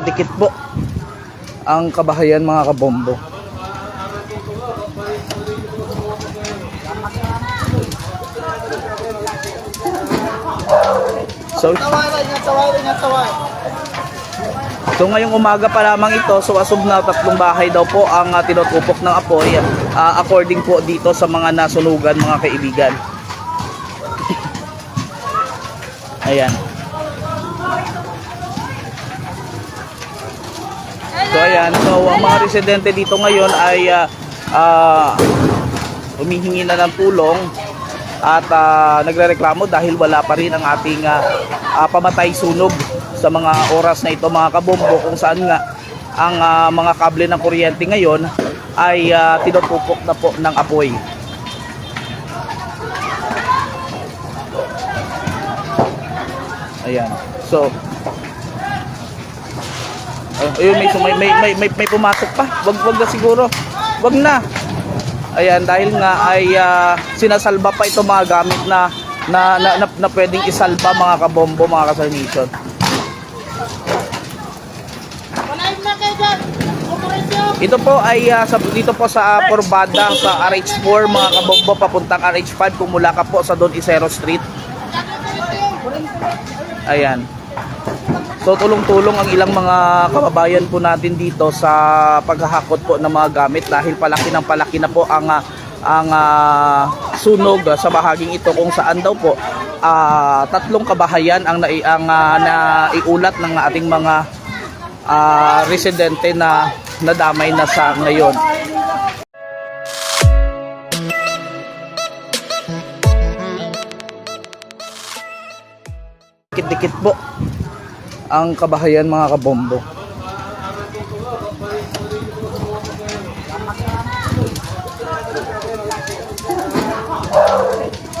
Dikit po ang kabahayan mga kabombo. So, so ngayong umaga pa lamang ito, so asub na tatlong bahay daw po ang uh, tinutupok ng apoy ah, according po dito sa mga nasunugan mga kaibigan. Ayan. So ayan, so ang mga residente dito ngayon ay ah, ah, humihingi na ng tulong at ah, nagrereklamo dahil wala pa rin ang ating ah, ah, pamatay sunog sa mga oras na ito mga kabombo kung saan nga ang ah, mga kable ng kuryente ngayon ay ah, tinutupok na po ng apoy. Ayan. So, Ay, ayun, may, may, may, may, may, may pumasok pa. Wag, wag na siguro. Wag na. Ayan, dahil nga ay ah, sinasalba pa ito mga gamit na na, na, na, na pwedeng isalba mga kabombo, mga. Operasyon. Ito po ay ah, sa, dito po sa uh, Porbada sa RH4 mga kabombo papuntang RH5 kung mula ka po sa Don Isero Street. Ayan. So tulong-tulong ang ilang mga kababayan po natin dito sa paghahakot po ng mga gamit dahil palaki ng palaki na po ang ah, ang ah, sunog sa bahaging ito kung saan daw po ah, tatlong kabahayan ang nai, ang ah, naiulat ng ating mga ah, residente na nadamay na sa ngayon. Dikit-dikit po ang kabahayan mga kabombo.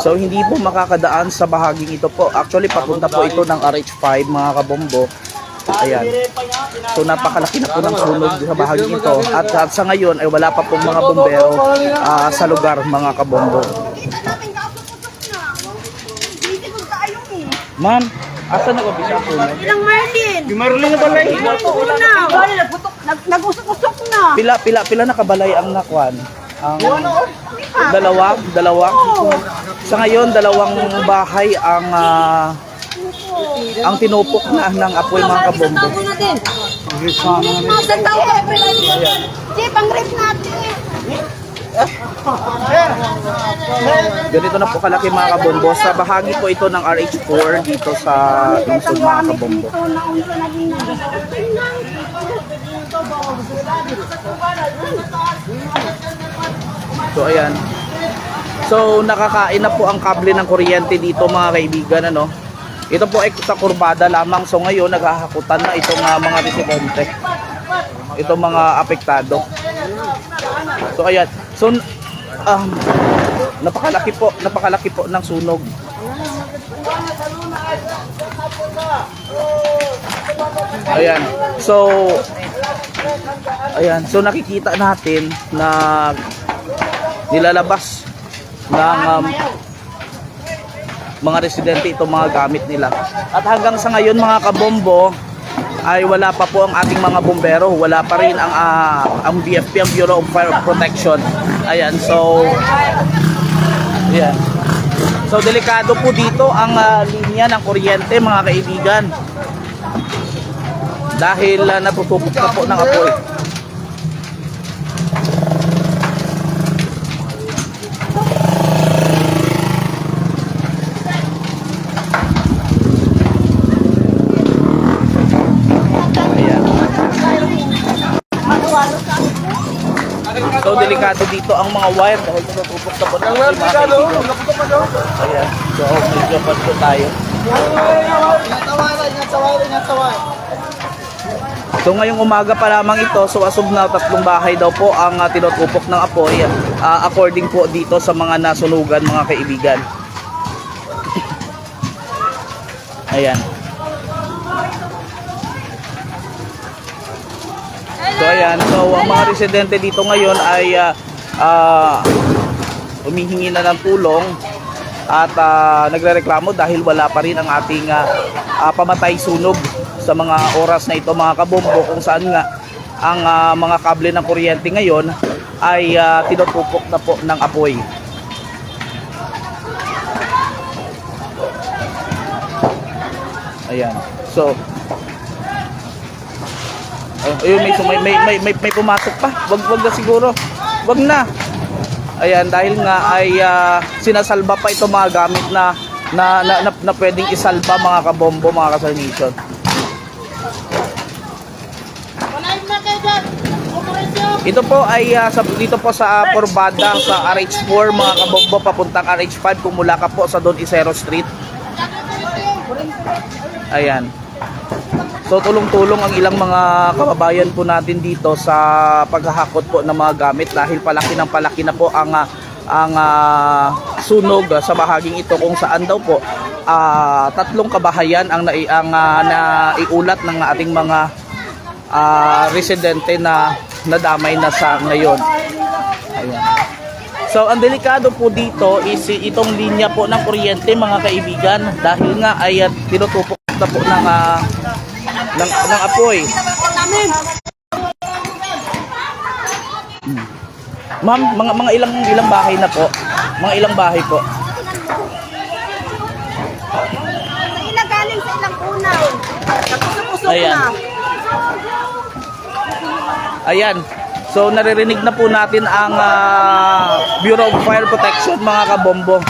So hindi po makakadaan sa bahaging ito po. Actually papunta po ito ng RH5 mga kabombo. Ayan. So napakalaki na po ng sunog sa bahaging ito. At, at sa ngayon ay wala pa pong mga bombero ah, sa lugar mga kabombo. Ma'am, asa na ko bisa po? Ilang Marlin. Yung Marlene na balay. Una na. Wala, nagputok. Nag, nag-usok-usok na. Pila pila pila na kabalay ang nakwan. Ang dalawa, dalawa. Sa ngayon dalawang bahay ang ah, ang tinupok na ng apoy mga kabombo. natin. Saan tao ko? Chip, ang rip natin. Ganito na po kalaki mga kabombo. Sa bahagi po ito ng RH4 dito sa lungsod mga kabombo. So ayan. So nakakain na po ang kable ng kuryente dito mga kaibigan ano. Ito po ay sa kurbada lamang. So ngayon naghahakutan na itong ah, mga residente. Itong mga apektado. So ayan. So um, napakalaki po, napakalaki po ng sunog. Ayan. So Ayan, so nakikita natin na nilalabas ng um, mga residente itong mga gamit nila. At hanggang sa ngayon mga kabombo ay wala pa po ang ating mga bombero, wala pa rin ang ah, ang BFP, ang Bureau of Fire Protection. Ayan, so Ayan. So delikado po dito ang ah, linya ng kuryente mga kaibigan. Dahil uh, natutupok na po ng apoy. Delikado dito ang mga wire dahil natutupok na po ng mga kaibigan. Ayan. So medyo pa po tayo. So ngayong umaga pa lamang ito, so asub na tatlong bahay daw po ang uh, tinutupok ng apoy ah, according po dito sa mga nasunugan mga kaibigan. Ayan. Ayan, so ang mga residente dito ngayon ay ah, ah, humihingi na ng tulong at ah, nagrereklamo dahil wala pa rin ang ating ah, ah, pamatay sunog sa mga oras na ito mga kabombo kung saan nga ang ah, mga kable ng kuryente ngayon ay ah, tinutupok na po ng apoy. Ayan. So, Ay, ayun, may, may, may, may, may, may pumasok pa. Wag, wag na siguro. Wag na. Ayan, dahil nga ay ah, sinasalba pa ito mga gamit na na, na, na, na pwedeng isalba mga kabombo, mga kasarnation. Ito po ay ah, sa, dito po sa ah, Corbada sa RH4 mga kabombo papuntang RH5 kung mula ka po sa Don Isero Street. Ayan. So tulong-tulong ang ilang mga kababayan po natin dito sa paghahakot po ng mga gamit dahil palaki ng palaki na po ang ang ah, sunog sa bahaging ito kung saan daw po ah, tatlong kabahayan ang nai ang ah, naiulat ng ating mga ah, residente na nadamay na sa ngayon. Ayan. So ang delikado po dito is itong linya po ng kuryente mga kaibigan dahil nga ay tinutupok na po ng ah, ng, ng apoy. Hmm. Ma'am, mga mga ilang ilang bahay na po? Mga ilang bahay po? Ilagaling sa ilang unaw. Napusok-usok Ayan. na. Ayan. So naririnig na po natin ang ah, Bureau of Fire Protection mga kabombo.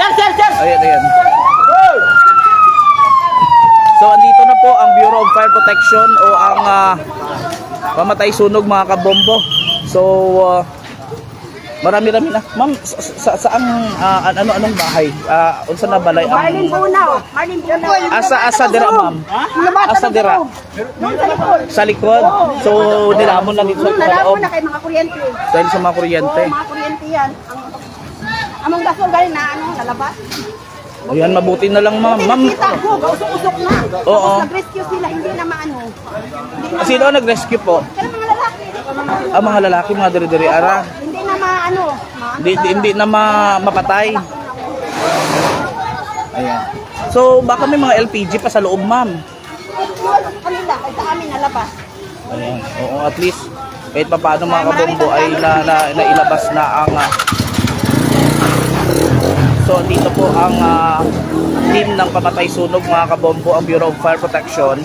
Sir, sir, sir! Ayan, ayan. So andito na po ang Bureau of Fire Protection o ang ah, pamatay sunog mga kabombo. So ah, marami-rami na. Ma'am, sa, sa, saan ah, an- ano anong bahay? Ah, unsa na balay Marlin ang Bunaw. Marlin Bunaw. Asa asa dira ma'am? Asa dira? Sa likod. So nilamon lang dito sa loob na kay mga kuryente. dahil sa mga kuryente. Oo, mga kuryente yan. Ang, among gasol galing na ano, lalabas. Ayan, mabuti na lang ma'am. Ma'am, Kita ko, kausok-usok na. Oo. Tapos nag-rescue sila, hindi na maano. Hindi na, sino ang nag-rescue po? pero mga lalaki. Ang mga lalaki, mga diri-diri ara. Hindi na maano. maano Hindi, sa- hindi na ma mapatay. Ayan. So, baka may mga LPG pa sa loob, ma'am. Kanila, ay sa amin nalabas. Ayan. Oo, at least kahit pa paano mga kabombo ay na, na, nailabas na ang ah, So dito po ang ah, team ng pamatay sunog mga kabombo ang Bureau of Fire Protection.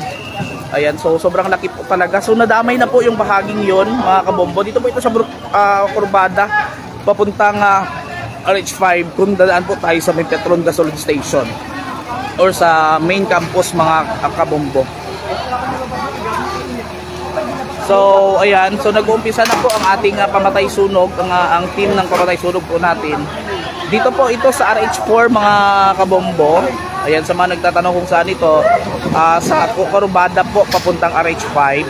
Ayan, so sobrang laki po talaga. So nadamay na po yung bahaging yon mga kabombo. Dito po ito sa Bru- ah, Kurbada papuntang ah, RH5 kung dadaan po tayo sa may Petron Gasoline Station or sa main campus mga kabombo. So, ayan. So, nag-uumpisa na po ang ating ah, pamatay sunog, ang, ah, ang team ng pamatay sunog po natin. Dito po ito sa RH4 mga kabombo. Ayan, sa mga nagtatanong kung saan ito, ah, sa Corubada po papuntang RH5.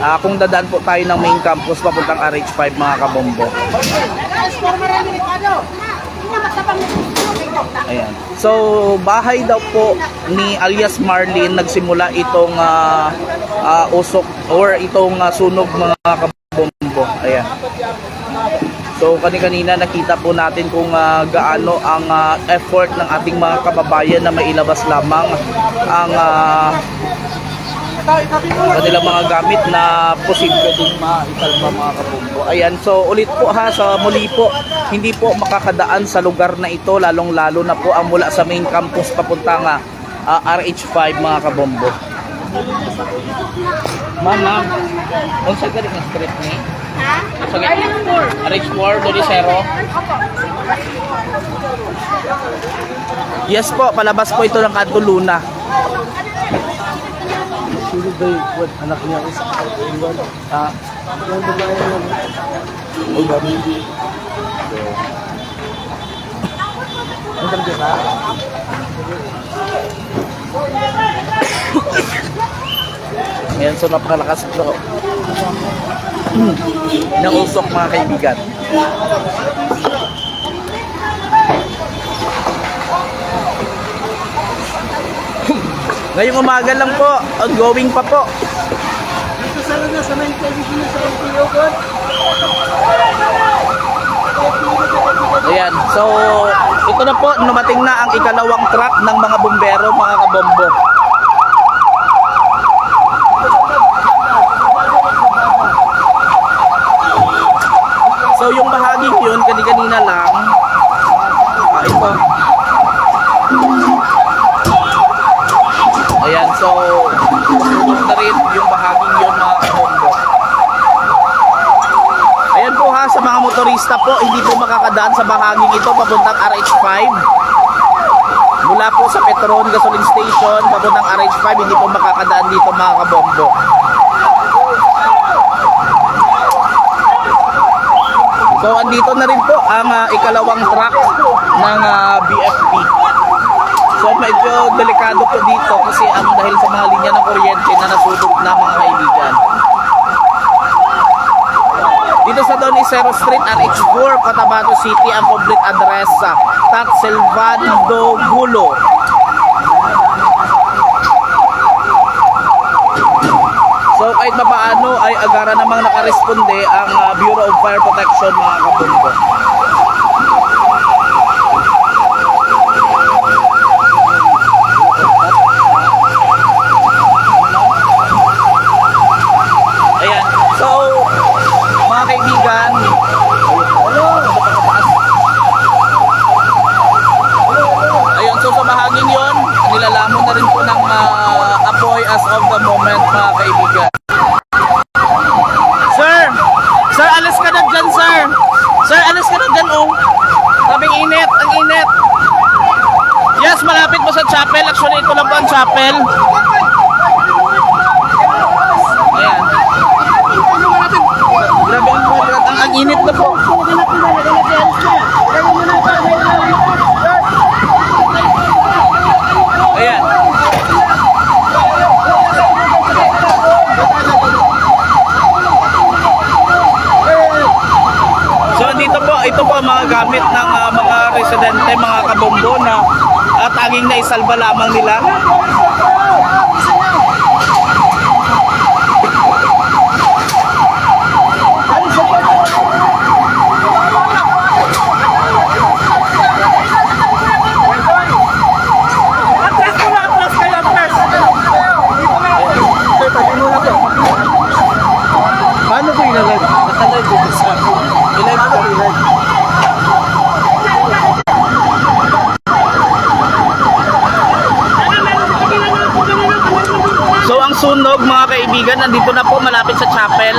Ah, kung dadaan po tayo ng main campus papuntang RH5 mga kabombo. Ayan. So, bahay daw po ni alias Marlin nagsimula itong ah, ah, usok or itong ah, sunog mga kabombo. Ayan. So, kani-kanina nakita po natin kung ah, gaano ang ah, effort ng ating mga kababayan na mailabas lamang ang ah, kanilang mga gamit na posible ding maisalba mga kabombo. Ayan, so ulit po ha, sa muli po, hindi po makakadaan sa lugar na ito, lalong-lalo na po ang mula sa main campus papunta nga ah, RH5 mga kabombo. Ma'am, ma'am, ka rin ang street ni? Ha? Sa RH4, Dolicero? Yes po, palabas po ito ng Kanto Luna. Sino ba yung anak niya is iwan? Ah, Yung babae yung? Ayan, so napakalakas ito. Ng usok mga kaibigan. Ngayong umaga lang po, ongoing pa po. sana na sa 9 kaya sa LTO ko. Ayan. So, ito na po, numating na ang ikalawang truck ng mga bumbero, mga kabombo. So, yung bahaging yun, kani-kanina lang, ah, ito. Ayan, so, na rin yung bahaging yun, mga kabombo. Ayan po ha, sa mga motorista po, hindi po makakadaan sa bahaging ito papuntang RH5. Mula po sa Petron Gasoline Station, papuntang RH5, hindi po makakadaan dito mga kabombo. So, andito na rin po ang ah, ikalawang truck ng ah, BFP. So, medyo delikado po dito kasi ang dahil sa mga linya ng kuryente na nasunog na mga kaibigan. Dito sa Don Isero Street, RH4, Cotabato City, ang complete address sa Tat Silvando Gulo. So kahit pa paano ay agara namang nakaresponde ang ah, Bureau of Fire Protection mga kabunggo. Ayan. So, mga kaibigan, Ayun, so sa bahaging yon, nilalamon na rin po ng ah, apoy as of the moment, mga kaibigan. Sir! Sir, alis ka na dyan, sir! Sir, alis ka na dyan, oh! Sabing init, ang init! Yes, malapit mo sa chapel. Actually, ito lang po ang chapel. Ayan. Grabe ang kulat. Ang, ang init na po. Ayan. So dito po, ito po ang mga gamit ng ah, mga residente, mga kabombo na at isalba lamang nila. Paano ko ilalag? Nakalag ko sa Ilan po? So ang sunog mga kaibigan, nandito na po malapit sa chapel.